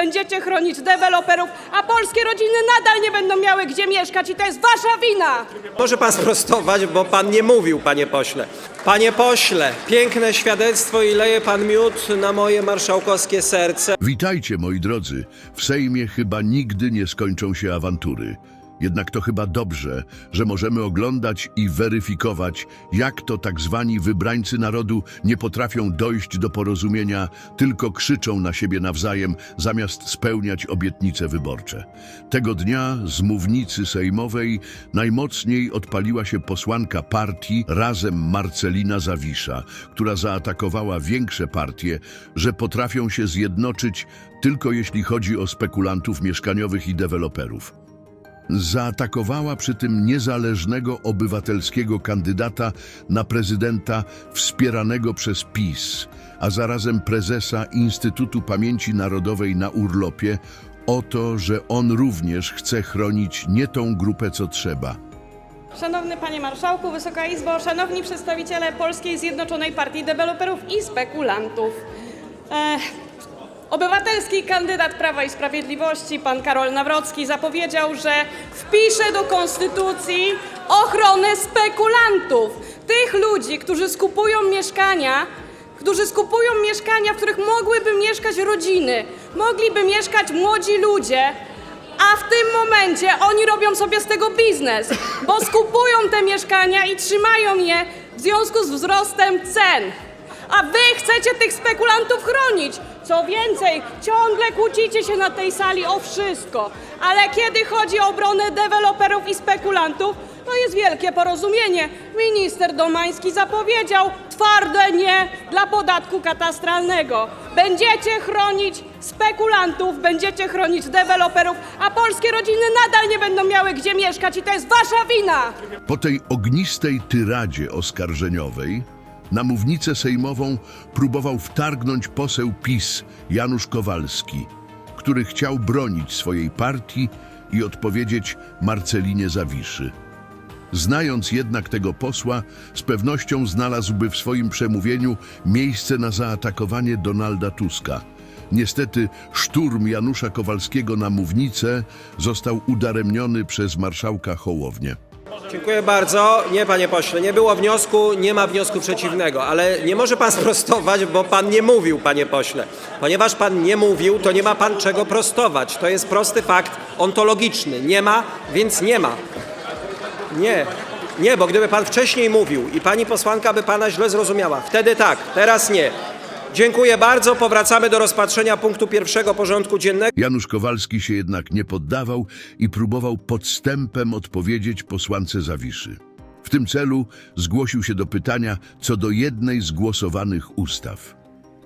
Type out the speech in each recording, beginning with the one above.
będziecie chronić deweloperów, a polskie rodziny nadal nie będą miały gdzie mieszkać i to jest wasza wina! Może pan sprostować, bo pan nie mówił, panie pośle. Panie pośle, piękne świadectwo i leje pan miód na moje marszałkowskie serce. Witajcie, moi drodzy. W Sejmie chyba nigdy nie skończą się awantury. Jednak to chyba dobrze, że możemy oglądać i weryfikować, jak to tak zwani wybrańcy narodu nie potrafią dojść do porozumienia, tylko krzyczą na siebie nawzajem, zamiast spełniać obietnice wyborcze. Tego dnia z mównicy sejmowej najmocniej odpaliła się posłanka partii razem Marcelina Zawisza, która zaatakowała większe partie, że potrafią się zjednoczyć tylko jeśli chodzi o spekulantów mieszkaniowych i deweloperów. Zaatakowała przy tym niezależnego obywatelskiego kandydata na prezydenta wspieranego przez PiS, a zarazem prezesa Instytutu Pamięci Narodowej na urlopie o to, że on również chce chronić nie tą grupę, co trzeba. Szanowny Panie Marszałku, Wysoka Izbo, szanowni przedstawiciele Polskiej Zjednoczonej Partii Deweloperów i Spekulantów. E, obywatelski kandydat Prawa i Sprawiedliwości, pan Karol Nawrocki, zapowiedział, że wpisze do Konstytucji ochronę spekulantów. Tych ludzi, którzy skupują mieszkania, którzy skupują mieszkania, w których mogłyby mieszkać rodziny, mogliby mieszkać młodzi ludzie, a w tym momencie oni robią sobie z tego biznes, bo skupują te mieszkania i trzymają je w związku z wzrostem cen. A wy chcecie tych spekulantów chronić. Co więcej, ciągle kłócicie się na tej sali o wszystko. Ale kiedy chodzi o obronę deweloperów i spekulantów, to jest wielkie porozumienie. Minister Domański zapowiedział twarde nie dla podatku katastralnego. Będziecie chronić spekulantów, będziecie chronić deweloperów, a polskie rodziny nadal nie będą miały gdzie mieszkać i to jest wasza wina! Po tej ognistej tyradzie oskarżeniowej na mównicę sejmową próbował wtargnąć poseł PiS Janusz Kowalski, który chciał bronić swojej partii i odpowiedzieć Marcelinie Zawiszy. Znając jednak tego posła, z pewnością znalazłby w swoim przemówieniu miejsce na zaatakowanie Donalda Tuska. Niestety szturm Janusza Kowalskiego na mównicę został udaremniony przez marszałka Hołownię. Dziękuję bardzo. Nie, panie pośle, nie było wniosku, nie ma wniosku przeciwnego, ale nie może pan sprostować, bo pan nie mówił, panie pośle. Ponieważ pan nie mówił, to nie ma pan czego prostować. To jest prosty fakt ontologiczny. Nie ma, więc nie ma. Nie, nie, bo gdyby pan wcześniej mówił i pani posłanka by pana źle zrozumiała, wtedy tak, teraz nie. Dziękuję bardzo. Powracamy do rozpatrzenia punktu pierwszego porządku dziennego. Janusz Kowalski się jednak nie poddawał i próbował podstępem odpowiedzieć posłance Zawiszy. W tym celu zgłosił się do pytania co do jednej z głosowanych ustaw.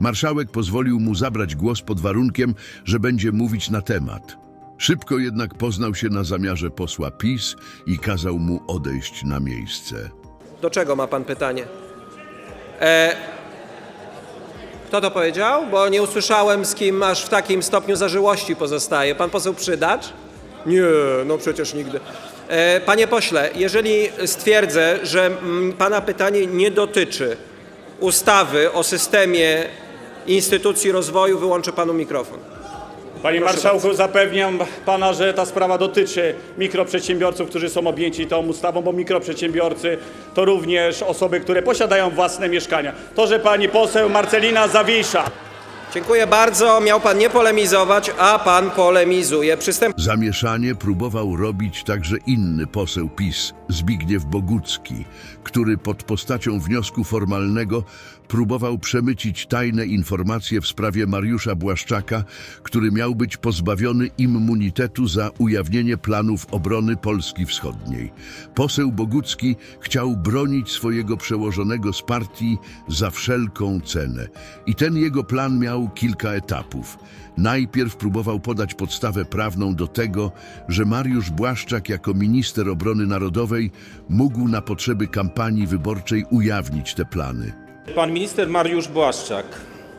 Marszałek pozwolił mu zabrać głos pod warunkiem, że będzie mówić na temat. Szybko jednak poznał się na zamiarze posła PiS i kazał mu odejść na miejsce. Do czego ma pan pytanie? E, kto to powiedział? Bo nie usłyszałem, z kim aż w takim stopniu zażyłości pozostaje. Pan poseł Przydacz? Nie, no przecież nigdy. E, panie pośle, jeżeli stwierdzę, że mm, pana pytanie nie dotyczy ustawy o systemie instytucji rozwoju, wyłączę panu mikrofon. Panie Marszałku, zapewniam Pana, że ta sprawa dotyczy mikroprzedsiębiorców, którzy są objęci tą ustawą, bo mikroprzedsiębiorcy to również osoby, które posiadają własne mieszkania. To, że Pani poseł Marcelina Zawisza Dziękuję bardzo. Miał pan nie polemizować, a pan polemizuje. Przystęp Zamieszanie próbował robić także inny poseł PiS, Zbigniew Bogucki, który pod postacią wniosku formalnego próbował przemycić tajne informacje w sprawie Mariusza Błaszczaka, który miał być pozbawiony immunitetu za ujawnienie planów obrony Polski Wschodniej. Poseł Bogucki chciał bronić swojego przełożonego z partii za wszelką cenę i ten jego plan miał kilka etapów. Najpierw próbował podać podstawę prawną do tego, że Mariusz Błaszczak jako minister obrony narodowej mógł na potrzeby kampanii wyborczej ujawnić te plany. Pan minister Mariusz Błaszczak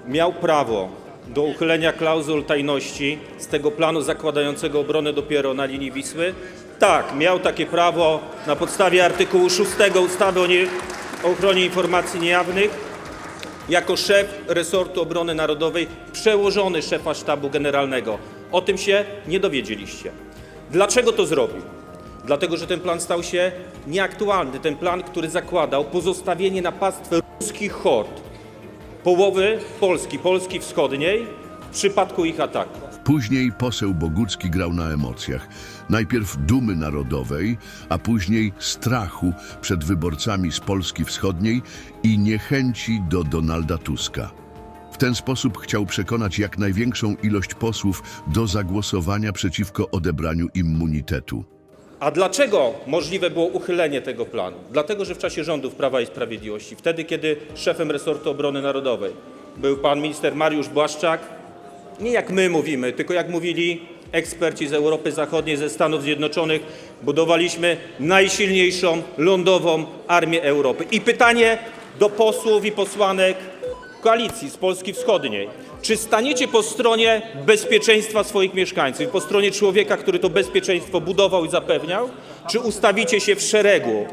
miał prawo do uchylenia klauzul tajności z tego planu zakładającego obronę dopiero na linii Wisły? Tak, miał takie prawo na podstawie artykułu 6 ustawy o, nie, o ochronie informacji niejawnych. jako szef resortu obrony narodowej, przełożony szefa sztabu generalnego. O tym się nie dowiedzieliście. Dlaczego to zrobił? Dlatego, że ten plan stał się nieaktualny. Ten plan, który zakładał pozostawienie na pastwę ruskich hord połowy Polski, Polski Wschodniej w przypadku ich ataku. Później poseł Bogucki grał na emocjach. Najpierw dumy narodowej, a później strachu przed wyborcami z Polski Wschodniej i niechęci do Donalda Tuska. W ten sposób chciał przekonać jak największą ilość posłów do zagłosowania przeciwko odebraniu immunitetu. A dlaczego możliwe było uchylenie tego planu? Dlatego, że w czasie rządów Prawa i Sprawiedliwości, wtedy kiedy szefem resortu obrony narodowej był pan minister Mariusz Błaszczak, nie jak my mówimy, tylko jak mówili eksperci z Europy Zachodniej, ze Stanów Zjednoczonych, budowaliśmy najsilniejszą lądową armię Europy. I pytanie do posłów i posłanek koalicji z Polski Wschodniej. Czy staniecie po stronie bezpieczeństwa swoich mieszkańców, po stronie człowieka, który to bezpieczeństwo budował i zapewniał? Czy ustawicie się w szeregu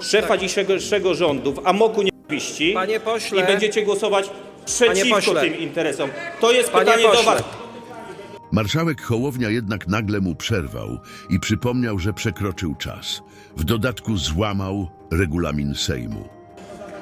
szefa dzisiejszego rządu w amoku nienawiści Panie pośle. i będziecie głosować przeciwko pośle. tym interesom? To jest Panie pytanie do pośle. Was. Marszałek Hołownia jednak nagle mu przerwał i przypomniał, że przekroczył czas. W dodatku złamał regulamin Sejmu.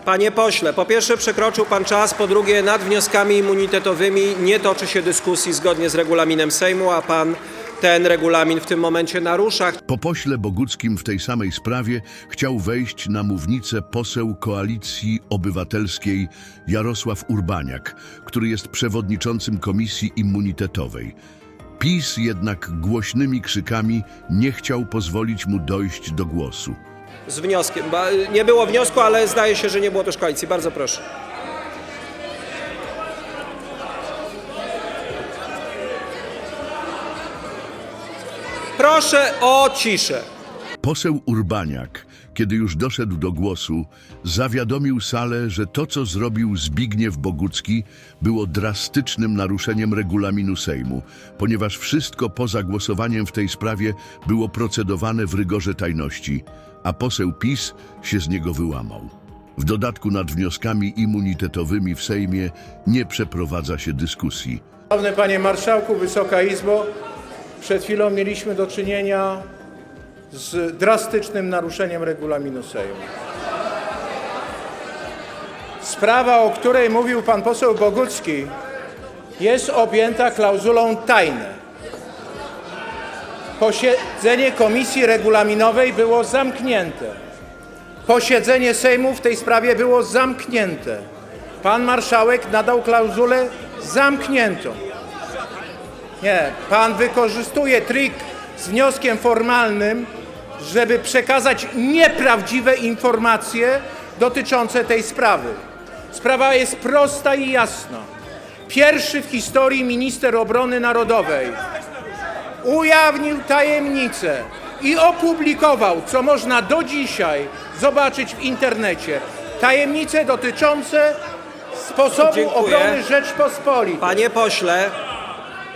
Panie pośle, po pierwsze przekroczył pan czas, po drugie nad wnioskami immunitetowymi nie toczy się dyskusji zgodnie z regulaminem Sejmu, a pan ten regulamin w tym momencie narusza. Po pośle Boguckim w tej samej sprawie chciał wejść na mównicę poseł Koalicji Obywatelskiej Jarosław Urbaniak, który jest przewodniczącym Komisji Immunitetowej. PiS jednak głośnymi krzykami nie chciał pozwolić mu dojść do głosu. Z wnioskiem. Ba- Nie było wniosku, ale zdaje się, że nie było też koalicji. Bardzo proszę. Proszę o ciszę. Poseł Urbaniak, kiedy już doszedł do głosu, zawiadomił salę, że to, co zrobił Zbigniew Bogucki, było drastycznym naruszeniem regulaminu Sejmu, ponieważ wszystko poza głosowaniem w tej sprawie było procedowane w rygorze tajności, a poseł PiS się z niego wyłamał. W dodatku nad wnioskami immunitetowymi w Sejmie nie przeprowadza się dyskusji. Szanowny Panie Marszałku, Wysoka Izbo, przed chwilą mieliśmy do czynienia z drastycznym naruszeniem regulaminu Sejmu. Sprawa, o której mówił pan poseł Bogucki, jest objęta klauzulą tajne. Posiedzenie Komisji Regulaminowej było zamknięte. Posiedzenie Sejmu w tej sprawie było zamknięte. Pan marszałek nadał klauzulę zamkniętą. Nie, pan wykorzystuje trik z wnioskiem formalnym, żeby przekazać nieprawdziwe informacje dotyczące tej sprawy. Sprawa jest prosta i jasna. Pierwszy w historii minister obrony narodowej ujawnił tajemnicę i opublikował, co można do dzisiaj zobaczyć w internecie, tajemnice dotyczące sposobu Dziękuję. obrony Rzeczpospolitej. Panie pośle,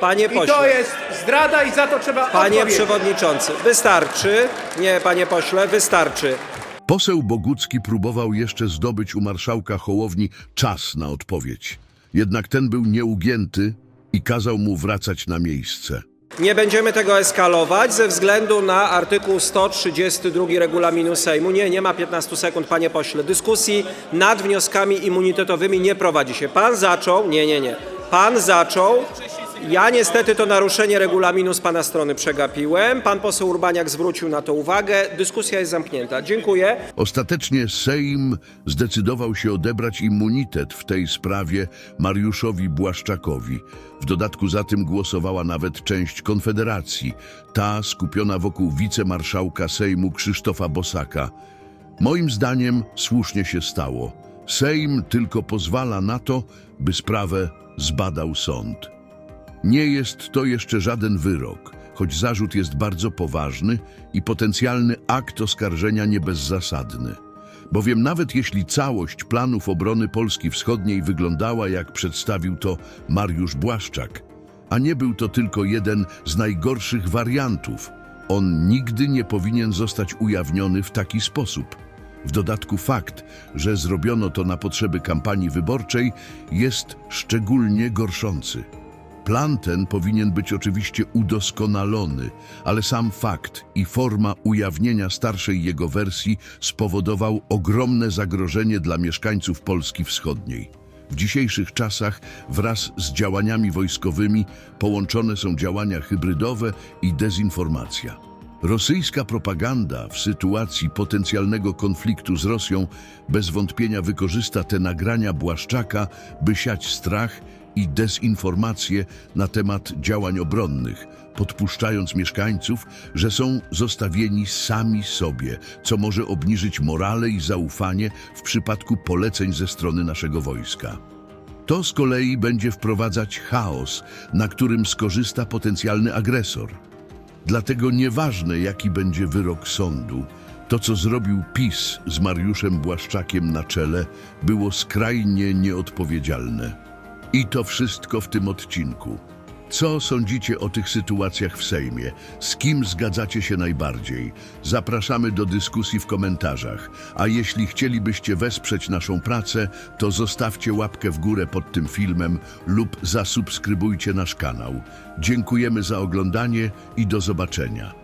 panie I to jest zdrada i za to trzeba panie odpowiedzieć. przewodniczący, wystarczy. Nie, panie pośle, wystarczy. Poseł Bogucki próbował jeszcze zdobyć u marszałka Hołowni czas na odpowiedź. Jednak ten był nieugięty i kazał mu wracać na miejsce. Nie będziemy tego eskalować ze względu na artykuł 132 regulaminu Sejmu. Nie, nie ma 15 sekund, panie pośle. Dyskusji nad wnioskami immunitetowymi nie prowadzi się. Pan zaczął, nie, nie, nie. Pan zaczął. Ja niestety to naruszenie regulaminu z pana strony przegapiłem. Pan poseł Urbaniak zwrócił na to uwagę. Dyskusja jest zamknięta. Dziękuję. Ostatecznie Sejm zdecydował się odebrać immunitet w tej sprawie Mariuszowi Błaszczakowi. W dodatku za tym głosowała nawet część Konfederacji, ta skupiona wokół wicemarszałka Sejmu Krzysztofa Bosaka. Moim zdaniem słusznie się stało. Sejm tylko pozwala na to, by sprawę zbadał sąd. Nie jest to jeszcze żaden wyrok, choć zarzut jest bardzo poważny i potencjalny akt oskarżenia nie bezzasadny. Bowiem nawet jeśli całość planów obrony Polski Wschodniej wyglądała jak przedstawił to Mariusz Błaszczak, a nie był to tylko jeden z najgorszych wariantów, on nigdy nie powinien zostać ujawniony w taki sposób. W dodatku fakt, że zrobiono to na potrzeby kampanii wyborczej, jest szczególnie gorszący. Plan ten powinien być oczywiście udoskonalony, ale sam fakt i forma ujawnienia starszej jego wersji spowodował ogromne zagrożenie dla mieszkańców Polski Wschodniej. W dzisiejszych czasach wraz z działaniami wojskowymi połączone są działania hybrydowe i dezinformacja. Rosyjska propaganda w sytuacji potencjalnego konfliktu z Rosją bez wątpienia wykorzysta te nagrania Błaszczaka, by siać strach i dezinformację na temat działań obronnych, podpuszczając mieszkańców, że są zostawieni sami sobie, co może obniżyć morale i zaufanie w przypadku poleceń ze strony naszego wojska. To z kolei będzie wprowadzać chaos, na którym skorzysta potencjalny agresor. Dlatego nieważne, jaki będzie wyrok sądu, to, co zrobił PiS z Mariuszem Błaszczakiem na czele, było skrajnie nieodpowiedzialne. I to wszystko w tym odcinku. Co sądzicie o tych sytuacjach w Sejmie? Z kim zgadzacie się najbardziej? Zapraszamy do dyskusji w komentarzach. A jeśli chcielibyście wesprzeć naszą pracę, to zostawcie łapkę w górę pod tym filmem lub zasubskrybujcie nasz kanał. Dziękujemy za oglądanie i do zobaczenia.